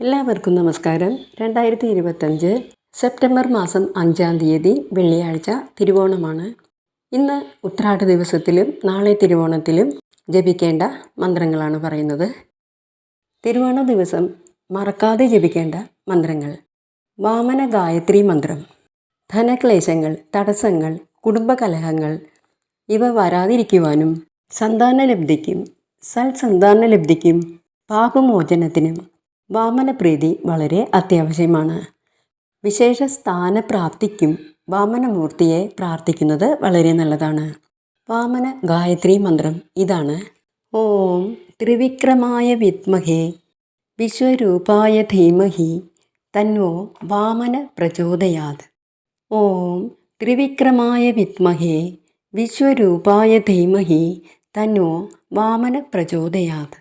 എല്ലാവർക്കും നമസ്കാരം. രണ്ടായിരത്തി ഇരുപത്തഞ്ച് സെപ്റ്റംബർ മാസം അഞ്ചാം തീയതി വെള്ളിയാഴ്ച തിരുവോണമാണ്. ഇന്ന് ഉത്രാട ദിവസത്തിലും നാളെ തിരുവോണത്തിലും ജപിക്കേണ്ട മന്ത്രങ്ങളാണ് പറയുന്നത്. തിരുവോണ ദിവസം മറക്കാതെ ജപിക്കേണ്ട മന്ത്രങ്ങൾ. വാമന ഗായത്രി മന്ത്രം. ധനക്ലേശങ്ങൾ തടസ്സങ്ങൾ കുടുംബകലഹങ്ങൾ ഇവ വരാതിരിക്കുവാനും സന്താനലബ്ധിക്കും സൽസന്താനലബ്ധിക്കും പാപമോചനത്തിനും വാമനപ്രീതി വളരെ അത്യാവശ്യമാണ്. വിശേഷ സ്ഥാനപ്രാപ്തിക്കും വാമനമൂർത്തിയെ പ്രാർത്ഥിക്കുന്നത് വളരെ നല്ലതാണ്. വാമന ഗായത്രി മന്ത്രം ഇതാണ്. ഓം ത്രിവിക്രമായ വിത്മഹേ വിശ്വരൂപായ ധീമഹി തന്നോ വാമന പ്രചോദയാത്. ഓം ത്രിവിക്രമായ വിത്മഹേ വിശ്വരൂപായ ധീമഹി തന്നോ വാമന പ്രചോദയാത്.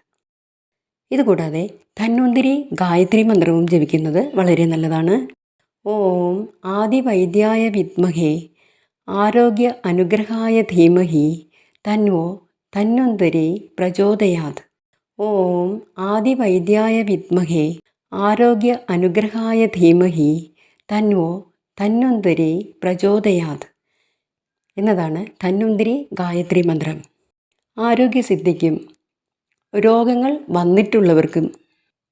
ഇതുകൂടാതെ ധന്വന്തിരി ഗായത്രി മന്ത്രവും ജപിക്കുന്നത് വളരെ നല്ലതാണ്. ഓം ആദിവൈദ്യായ വിദ്മഹേ ആരോഗ്യ അനുഗ്രഹായ ധീമഹി തന്വോ ധന്വന്തരി പ്രചോദയാത്. ഓം ആദിവൈദ്യായ വിദ്മഹേ ആരോഗ്യ അനുഗ്രഹായ ധീമഹി തന്വോ ധന്വന്തരി പ്രചോദയാത്. എന്നതാണ് ധന്വന്തിരി ഗായത്രി മന്ത്രം. ആരോഗ്യസിദ്ധിക്കും രോഗങ്ങൾ വന്നിട്ടുള്ളവർക്കും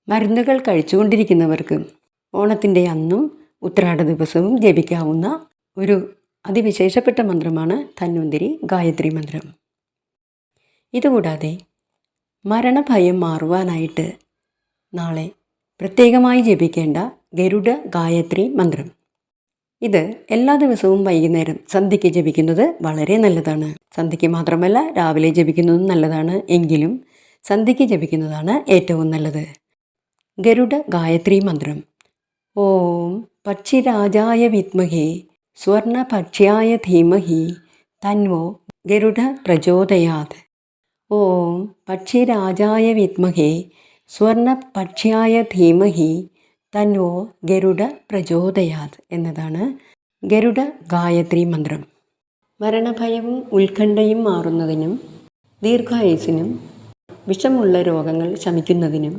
മരുന്നുകൾ കഴിച്ചുകൊണ്ടിരിക്കുന്നവർക്കും ഓണത്തിന്റെ അന്നും ഉത്രാട ദിവസവും ജപിക്കാവുന്ന ഒരു അതിവിശേഷപ്പെട്ട മന്ത്രമാണ് ധന്വന്തിരി ഗായത്രി മന്ത്രം. ഇതുകൂടാതെ മരണഭയം മാറുവാനായിട്ട് നാളെ പ്രത്യേകമായി ജപിക്കേണ്ട ഗരുഡ ഗായത്രി മന്ത്രം. ഇത് എല്ലാ ദിവസവും വൈകുന്നേരം സന്ധ്യയ്ക്ക് ജപിക്കുന്നത് വളരെ നല്ലതാണ്. സന്ധ്യയ്ക്ക് മാത്രമല്ല രാവിലെ ജപിക്കുന്നതും നല്ലതാണ്. എങ്കിലും സന്ധ്യയ്ക്ക് ജപിക്കുന്നതാണ് ഏറ്റവും നല്ലത്. ഗരുഡ ഗായത്രി മന്ത്രം. ഓം പക്ഷിരാജായ വിദ്മഹേ സ്വർണപക്ഷ്യായ ധീമഹി തന്വോ ഗരുഡ പ്രചോദയാത്. ഓം പക്ഷിരാജായ വിദ്മഹേ സ്വർണപക്ഷ്യായ ധീമഹി തന്വോ ഗരുഡ പ്രചോദയാത് എന്നതാണ് ഗരുഡ ഗായത്രി മന്ത്രം. മരണഭയവും ഉത്കണ്ഠയും മാറുന്നതിനും ദീർഘായുസിനും വിഷമുള്ള രോഗങ്ങൾ ശമിക്കുന്നതിനും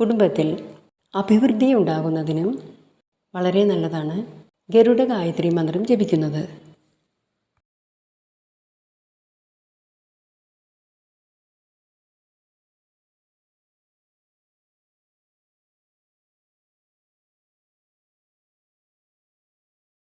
കുടുംബത്തിൽ അഭിവൃദ്ധി ഉണ്ടാകുന്നതിനും വളരെ നല്ലതാണ് ഗരുഡ ഗായത്രി മന്ത്രം ജപിക്കുന്നത്.